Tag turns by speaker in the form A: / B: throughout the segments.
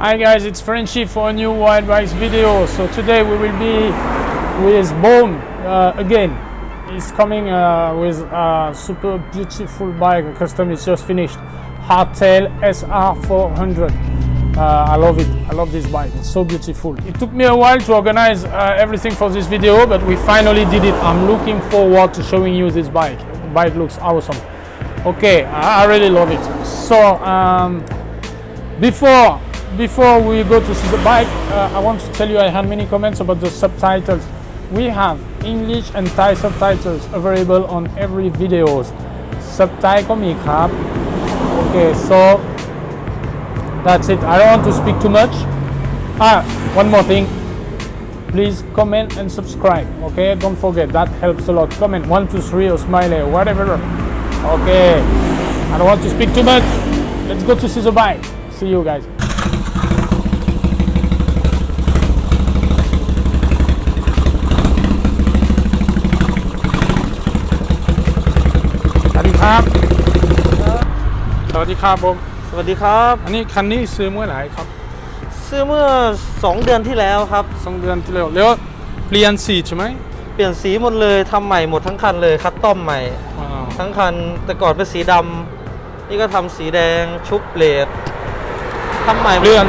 A: Hi guys, it's Frenchy for a new Wild Bikes video. So today we will be with Bohm uh, again. He's coming uh, with a super beautiful bike, a custom is just finished. Hardtail SR400. Uh, I love it. I love this bike. It's so beautiful. It took me a while to organize uh, everything for this video, but we finally did it. I'm looking forward to showing you this bike. The bike looks awesome. Okay, I I really love it. So um, before before we go to see the bike, uh, I want to tell you I had many comments about the subtitles. We have English and Thai subtitles available on every videos. Subtitle ก็มีครับ Okay, so that's it. I don't want to speak too much. Ah, one more thing. Please comment and subscribe. Okay, don't forget that helps a lot. Comment one, two, three, or smiley, whatever. Okay, I don't want to speak too much. Let's go to see the bike. See you guys. ครับ สวัสดีครับผม
B: สวัสดีครับ
A: อันนี้คันนี้ซื้อเมื่อไหร่ครับ
B: ซื้อเมื่อ 2 เดือนที่แล้วครับ
A: สองเดือนที่แล้วแล้วเปลี่ยนสีใช่ไหม
B: เปลี่ยนสีหมดเลยทำใหม่หมดทั้งคันเลยคัสตอมใหม่
A: ว้าว
B: ทั้งคันแต่ก่อนเป็นสีดำนี่ก็ทำสีแดงชุบเบลดทำใหม่หมด
A: เปลี่ยน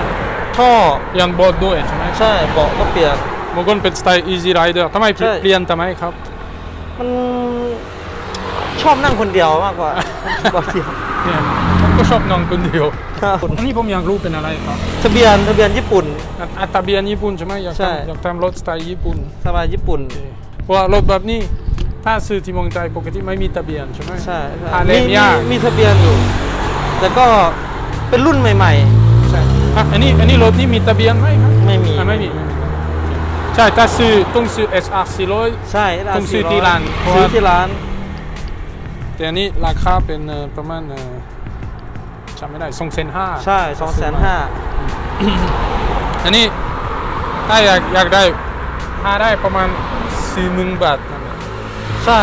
B: ท่อ
A: เปลี่ยนบอร์ดด้วยใช่ไหม
B: ใช่เบาะก็เปลี่ยน
A: บางคนเป็นสไตล์ easy rider ทำไมเปลี่ยน
B: ใช่
A: เปลี่ยนทำไมครับ
B: มัน ชอบนั่งคนเดียวมากกว่าบางที
A: เนี่ยผมก็ชอบนอนคนเดียว
B: ครับ
A: อันนี้ผมอยากรู้เป็นอะไรครับ
B: ทะเบียนทะเบียนญี่ปุ่น
A: อันอัตราเบียนญี่ปุ่นใช่ไหมอยาก
B: ใช่
A: ทำอยากทำรถสไตล์ญี่ปุ่น
B: สบายญี่ปุ่น
A: เพราะว่ารถแบบนี้ถ้าซื้อที่เมืองไทยปกติไม่มีทะเบียนใช่ไหม
B: ใช่ใช่
A: หาเล
B: มี
A: น
B: มี
A: ยาก
B: มีทะเบียนอยู่ แต่ก็เป็นรุ่นใหม่
A: ใช่อะอันนี้อันนี้รถนี่มีทะเบียนไหมครับ
B: ๆไม่มี
A: อะไม่มีไม่มีใช่ถ้าซื้อต้องซื้อ SR 400
B: ใช่
A: ต้องซื้อที่ร้านเพราะว่า
B: ซื้อที่ร้าน
A: แต่อันนี้ราคาเป็นเอ่อประมาณเอ่อจำไม่ได้สองแสนห้า
B: ใช่สองแสนห้า
A: อันนี้ถ้าอยากอยากได้หาได้ประมาณสี่หมื่นบาทนั่นแหละ
B: ใช่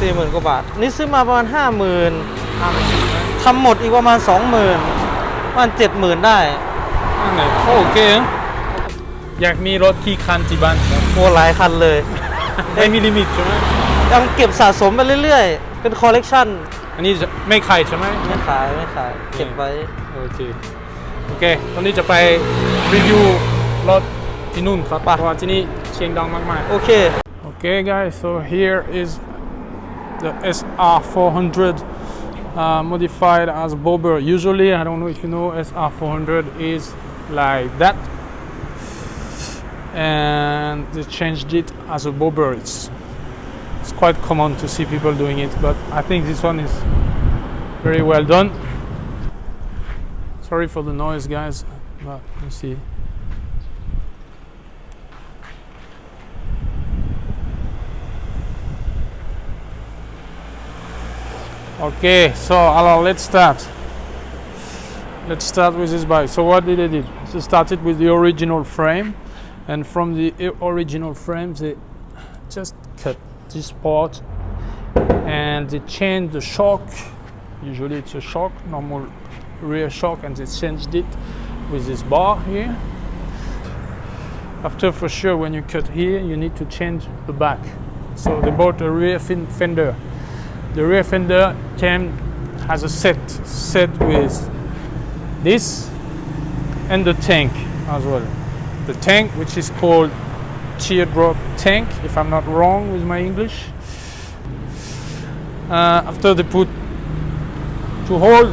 B: สี่หมื่นกว่าบาท นี่ซื้อมาประมาณห้าหมื่น
A: ห้าหมื่นใช่ไหม
B: ทำหมดอีกประมาณสองหมื่นประมาณเจ็ดหมื่นได้
A: นั่นแหละโอเคนะอยากมีรถกี่คันที่บ้านครับ
B: โอ้หลายคันเลย
A: ไม่มีลิมิตใช่ไหม
B: ยังเก็บสะสมไปเรื่อยๆ เป็นคอลเลกชัน
A: อันนี้จะไม่ขายใช่ไหม
B: ไม่ขายไม่ขาย เก็บไว้
A: โอเค โอเค ตอนนี้จะไปรีวิวรถที่นู่นครับเพราะว่าที่นี่เสียงดังมากๆ
B: โอเค
A: Okay, guys, so here is the SR400 uh, modified as bobber. Usually, I don't know if you know, SR400 is like that, and they changed it as a bobber. It's it's quite common to see people doing it, but I think this one is very well done. Sorry for the noise, guys, but you see. Okay, so alors, let's start. Let's start with this bike. So what did they do? They started with the original frame, and from the original frame they just this part, and they changed the shock. Usually it's a shock, normal rear shock, and they changed it with this bar here. After, for sure, when you cut here, you need to change the back. So they bought a rear fin- fender. The rear fender came has a set set with this and the tank as well. The tank, which is called teardrop tank, if I'm not wrong with my English. Uh, after they put to hold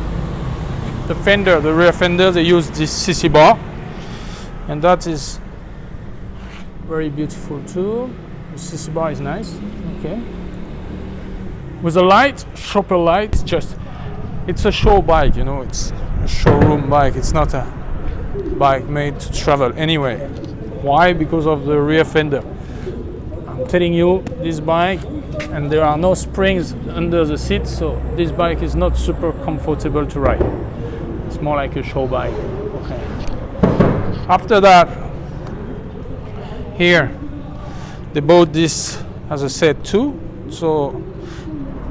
A: the fender, the rear fender, they use this CC bar, and that is very beautiful too. The CC bar is nice. Okay with a light, shopper light, just it's a show bike, you know, it's a showroom bike. It's not a bike made to travel anyway. Why? Because of the rear fender. I'm telling you, this bike, and there are no springs under the seat, so this bike is not super comfortable to ride. It's more like a show bike. Okay. After that, here they bought this as I said too. So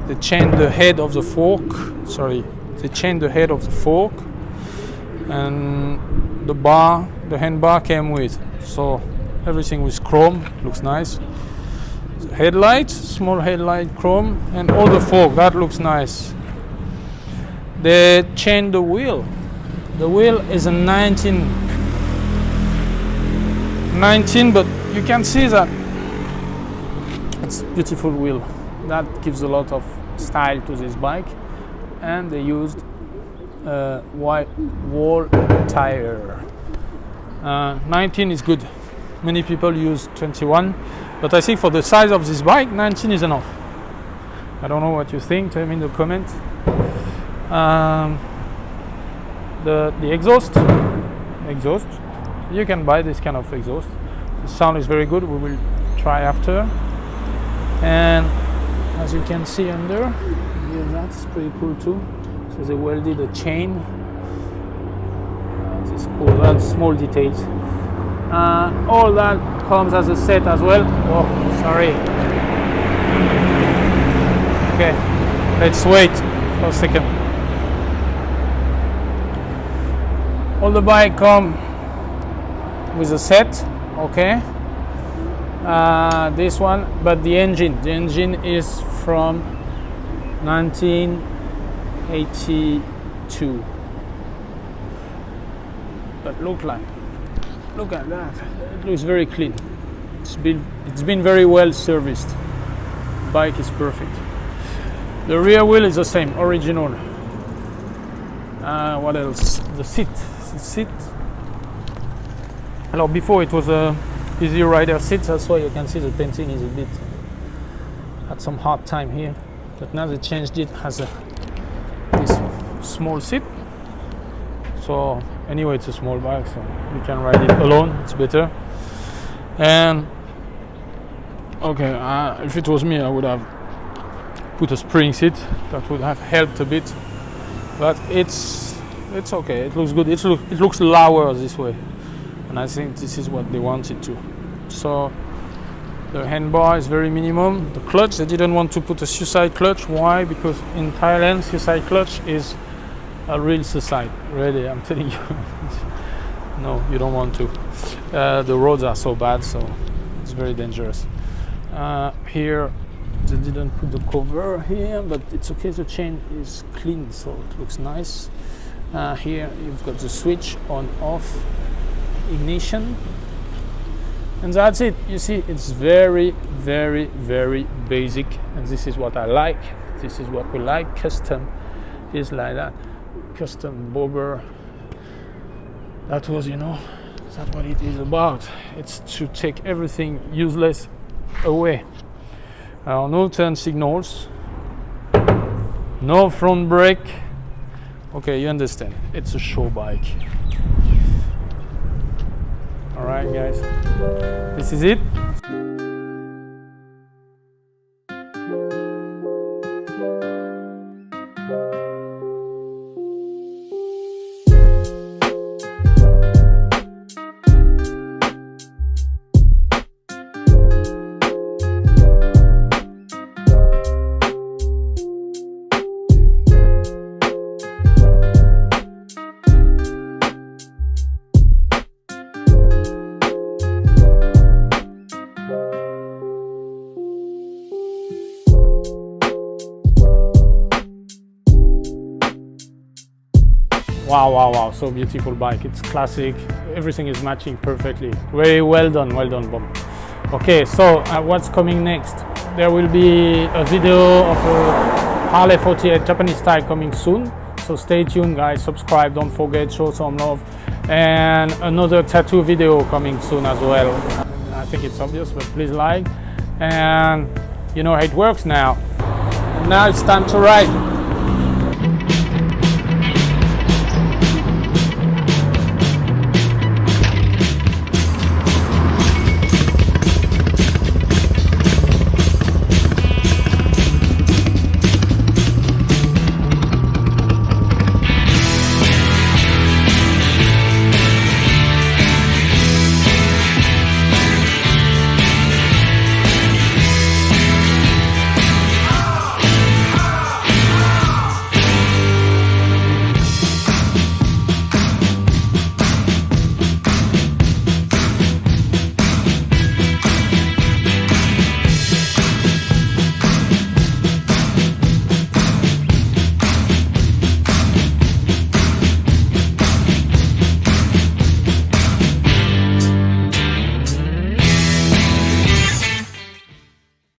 A: they changed the head of the fork. Sorry, they changed the head of the fork, and the bar, the handbar came with. So everything with chrome, looks nice. headlights small headlight chrome, and all the fork, that looks nice. They changed the wheel. The wheel is a 19, 19, but you can see that it's beautiful wheel. That gives a lot of style to this bike, and they used uh, white wall tire. Uh, 19 is good. Many people use 21, but I think for the size of this bike, 19 is enough. I don't know what you think. Tell me in the comments. Um, the the exhaust, exhaust. You can buy this kind of exhaust. The sound is very good. We will try after. And as you can see under, yeah, that's pretty cool too. So they welded a chain. That's small details. Uh, all that comes as a set as well. Oh, sorry. Okay, let's wait for a second. All the bike come with a set. Okay. Uh, this one, but the engine, the engine is from 1982. But look like, look at that. It looks very clean. It's been, it's been very well serviced. Bike is perfect. The rear wheel is the same, original. Uh, what else? The seat, the seat. Alors before it was a easy rider seat, that's why you can see the painting is a bit had some hard time here. But now they changed it as a this small seat. So anyway, it's a small bike, so you can ride it alone. It's better. And okay, uh, if it was me, I would have put a spring seat. That would have helped a bit. But it's it's okay. It looks good. It, look, it looks lower this way, and I think this is what they wanted to. So the handbar is very minimum. The clutch, they didn't want to put a suicide clutch. Why? Because in Thailand, suicide clutch is a real suicide. Really, I'm telling you. no, you don't want to. Uh, the roads are so bad, so it's very dangerous. Uh, here, they didn't put the cover here, but it's okay. The chain is clean, so it looks nice. Uh, here, you've got the switch on off ignition and that's it you see it's very very very basic and this is what i like this is what we like custom is like that custom bobber that was you know that's what it is about. It's to take everything useless away. Uh, no turn signals. No front brake. Okay you understand. It's a show bike. All right guys. This is it Wow, wow, wow, so beautiful bike. It's classic. Everything is matching perfectly. Very well done, well done, Bob. Okay, so uh, what's coming next? There will be a video of a Harley 48 Japanese style coming soon. So stay tuned, guys. Subscribe, don't forget, show some love. And another tattoo video coming soon as well. I think it's obvious, but please like. And you know how it works now. Now it's time to ride.